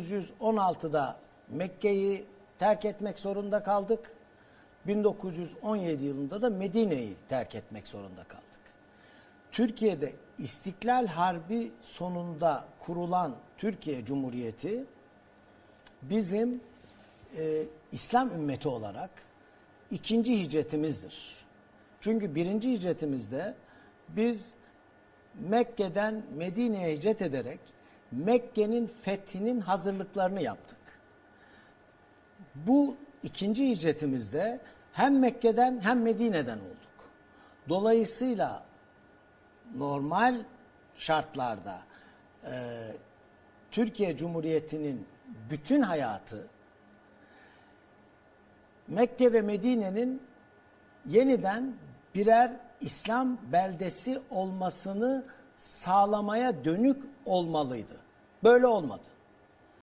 1916'da Mekke'yi terk etmek zorunda kaldık. 1917 yılında da Medine'yi terk etmek zorunda kaldık. Türkiye'de İstiklal Harbi sonunda kurulan Türkiye Cumhuriyeti bizim e, İslam ümmeti olarak ikinci hicretimizdir. Çünkü birinci hicretimizde biz Mekke'den Medine'ye hicret ederek Mekke'nin fethinin hazırlıklarını yaptık. Bu ikinci hicretimizde hem Mekke'den hem Medine'den olduk. Dolayısıyla normal şartlarda e, Türkiye Cumhuriyeti'nin bütün hayatı Mekke ve Medine'nin yeniden birer İslam beldesi olmasını sağlamaya dönük olmalıydı. Böyle olmadı.